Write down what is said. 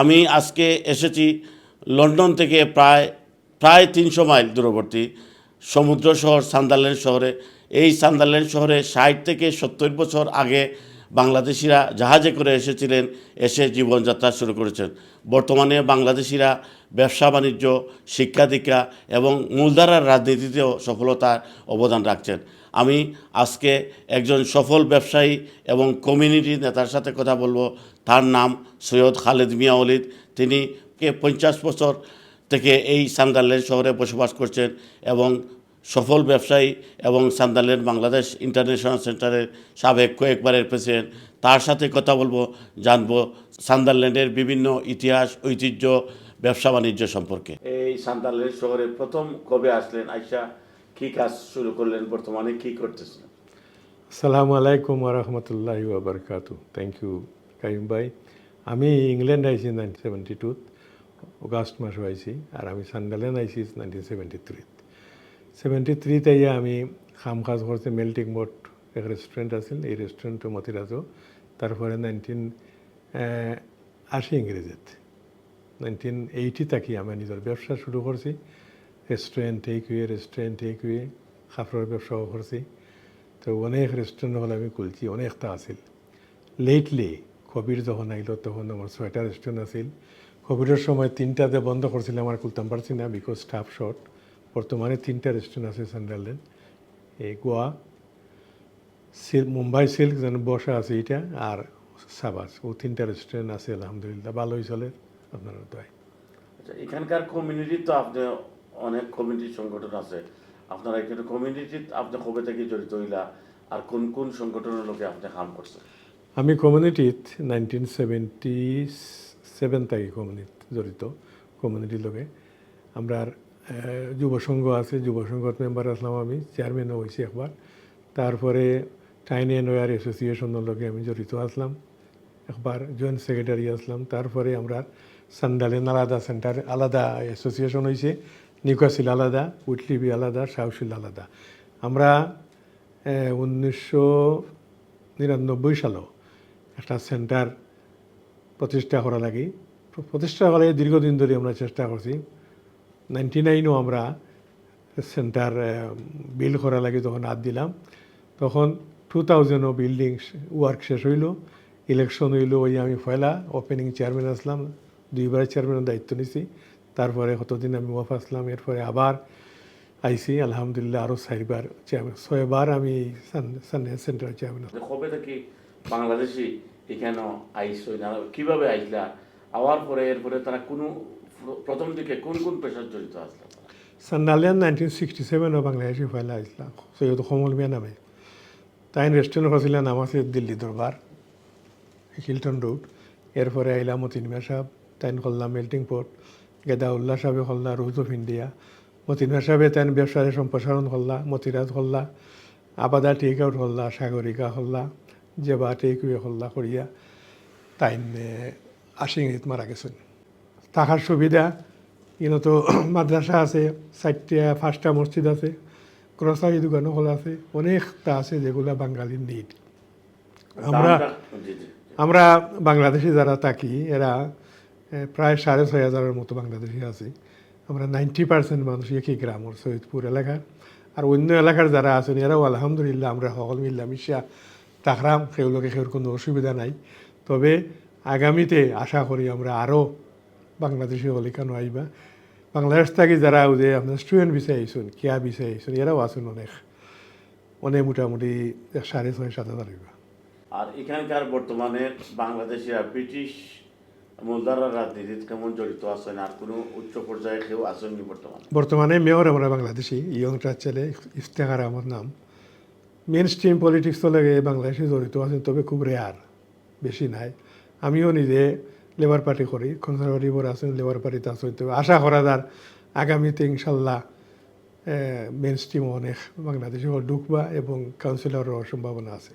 আমি আজকে এসেছি লন্ডন থেকে প্রায় প্রায় তিনশো মাইল দূরবর্তী সমুদ্র শহর সান্দারল্যান্ড শহরে। এই সান্দারল্যান্ড শহরে ষাট থেকে সত্তর বছর আগে বাংলাদেশিরা জাহাজে করে এসেছিলেন, এসে জীবনযাত্রা শুরু করেছেন। বর্তমানে বাংলাদেশিরা ব্যবসা, বাণিজ্য, শিক্ষা, দীক্ষা এবং মূলধারার রাজনীতিতেও সফলতার অবদান রাখছেন। আমি আজকে একজন সফল ব্যবসায়ী এবং কমিউনিটি নেতার সাথে কথা বলব। তার নাম সৈয়দ খালেদ মিয়া অলিদ তিনি কে পঞ্চাশ বছর থেকে এই সান্দারল্যান্ড শহরে বসবাস করছেন এবং সফল ব্যবসায়ী এবং সান্দারল্যান্ড বাংলাদেশ ইন্টারন্যাশনাল সেন্টারের সাবেক কয়েকবারের প্রেসিডেন্ট। তার সাথে কথা বলব জানব সান্দারল্যান্ডের বিভিন্ন ইতিহাস ঐতিহ্য ব্যবসা বাণিজ্য সম্পর্কে। এই সান্দারল্যান্ড শহরে প্রথম কবে আসলেন? আইসা কি কাজ শুরু করলেন? বর্তমানে কি করতেছেন? আসসালামু আলাইকুম রহমতুল্লাহ বাবরকাতু থ্যাংক ইউ কাইম ভাই। আমি ইংল্যান্ড আইছি নাইনটিন সেভেন্টি টুত অগাস্ট মাসে আইছি আর আমি সান্ডাল্যান্ড আইছি নাইনটিন সেভেন্টি থ্রিত সেভেন্টি থ্রিতে আমি খাম কাজ করছি মেল্টিং বোট এক রেস্টুরেন্ট আছিল, এই রেস্টুরেন্টটো মতিরাজও তারপরে নাইনটিন আশি ইংরেজিত। নাইনটিন এইটি থাকি আমি নিজের ব্যবসা শুরু করছি। Restaurant takeaway restaurant takeaway কাপড়ের ব্যবসাও করছি। তো অনেক রেস্টুরেন্ট হল আমি খুলছি, অনেকটা আছিল। লেটলি কোভিড যখন আইল তখন আমার ছয়টা রেস্টুরেন্ট আছিল। কোভিডের সময় তিনটাতে বন্ধ করছিলাম আমার খুলতাম পারছি না বিকজ স্টাফ শর্ট বর্তমানে তিনটা রেস্টুরেন্ট আছে সান্ডারল্যান্ড এই গোয়া সিল্ক মুম্বাই সিল্ক যেন বসা আছে এটা আর সাবাস ও তিনটা রেস্টুরেন্ট আছে আলহামদুলিল্লাহ ভালোই চলে আপনারা দয় আচ্ছা এখানকার কমিউনিটি তো আপনি অনেক কমিউনিটি সংগঠন আছে আপনারা এখানে কমিউনিটি আপনি কবে থেকে জড়িত হইলা আর কোন কোন সংগঠনের লোকে আপনি কাম করছেন আমি কমিউনিটিত নাইনটিন সেভেন্টি সেভেন থেকে কমিউনিটি জড়িত কমিউনিটির লোকে আমরা যুব সংঘ আছে যুব সংঘর মেম্বার আসলাম আমি চেয়ারম্যানও হয়েছি একবার। তারপরে টাইন অ্যান্ড ওয়ার অ্যাসোসিয়েশনের লগে আমি জড়িত আসলাম একবার জয়েন্ট সেক্রেটারি আসলাম তারপরে আমরা সান্ডালেন আলাদা সেন্টার আলাদা অ্যাসোসিয়েশন হয়েছে নিউকাসিল আলাদা উইটলিবি আলাদা সাউশিল আলাদা আমরা উনিশশো নিরানব্বই সালও একটা সেন্টার প্রতিষ্ঠা করা লাগে। প্রতিষ্ঠা করে দীর্ঘদিন ধরে আমরা চেষ্টা করছি। নাইনটি নাইনও আমরা সেন্টার বিল করা লাগে তখন হাত দিলাম, তখন টু থাউজেন্ডও বিল্ডিং ওয়ার্ক শেষ হইল, ইলেকশন হইল ওই আমি পয়লা ওপেনিং চেয়ারম্যান আসলাম, দুইবার চেয়ারম্যানের দায়িত্ব নিছি, তারপরে কতদিন আমি ওয়াফ আসলাম, এরপরে আবার আইসি আলহামদুলিল্লাহ আরও চারবার চেয়ারম্যান ছয়বার আমি সেন্টার চেয়ারম্যান কবে থেকে বাংলাদেশি এখানে আইসো কীভাবে আইসলা? আওয়ার পরে, এরপরে তারা কোনো প্রথম দিকে কোন কোন পেশার জড়িত আসলো সান্ডালিয়ান নাইনটিন সিক্সটি সেভেনও আসলাম সৈয়দ কমল মিয়া নামে। তাই রেস্টুরেন্ট করছিলেন নাম আছে দিল্লি দরবার হিলটন রোড এরপরে আইলাম মতিন সাহেব মেল্টিং পোর্ট গেদাউল্লাহ সাহেবে করলা রোজ অফ ইন্ডিয়া মতিন সাহেবে তাইন ব্যবসায় সম্প্রসারণ করলা মতিরাজ করলা আবাদা টেক আউট করলা সাগরিকা করলা জেবা টেক করলা করিয়া তাইন আশিংরিত মারা গেছেন থাকার সুবিধা। ইনো তো মাদ্রাসা আছে চারটা পাঁচটা মসজিদ আছে গ্রসারি দোকানও হল আছে অনেকটা আছে যেগুলা বাঙালির নিড আমরা আমরা বাংলাদেশে যারা থাকি এরা প্রায় সাড়ে ছয় হাজারের মতো বাংলাদেশি আছে। আমরা নাইনটি পার্সেন্ট মানুষ একই গ্রামের সৈয়দপুর এলাকার আর অন্য এলাকার যারা আছেন এরাও আলহামদুলিল্লাহ আমরা সকল মিল্লা মিশা তাকরাম সেগুলোকে সেগুলোর কোনো অসুবিধা নাই। তবে আগামীতে আশা করি আমরা আরও বাংলাদেশি হলে কেন আইবা বাংলাদেশ থেকে যারা যে আপনার স্টুডেন্ট বিষয়ে আইসুন কিয়া বিষয়ে আইসুন এরাও আছেন অনেক। অনেক মোটামুটি সাড়ে ছয় সাত হাজার আর এখানকার বর্তমানে বাংলাদেশিরা ব্রিটিশ মূলধারার রাজনীতিতে কেমন জড়িত আছেন আর কোনো উচ্চ পর্যায়ে কেউ আসেননি বর্তমানে? বর্তমানে মেয়র আমরা বাংলাদেশি ইয়ংটার ছেলে ইফতেখার আমার নাম। মেন স্ট্রিম পলিটিক্স তো লাগে বাংলাদেশে জড়িত আছেন তবে খুব রেয়ার বেশি নাই। আমিও নিজে লেবার পার্টি করি কনজারভেটিভ আছেন লেবার পার্টিতে আছেন তবে আশা করা যার আগামীতে ইনশাল্লাহ মেন স্ট্রিম অনেক বাংলাদেশে ঢুকবা এবং কাউন্সিলরের সম্ভাবনা আছে।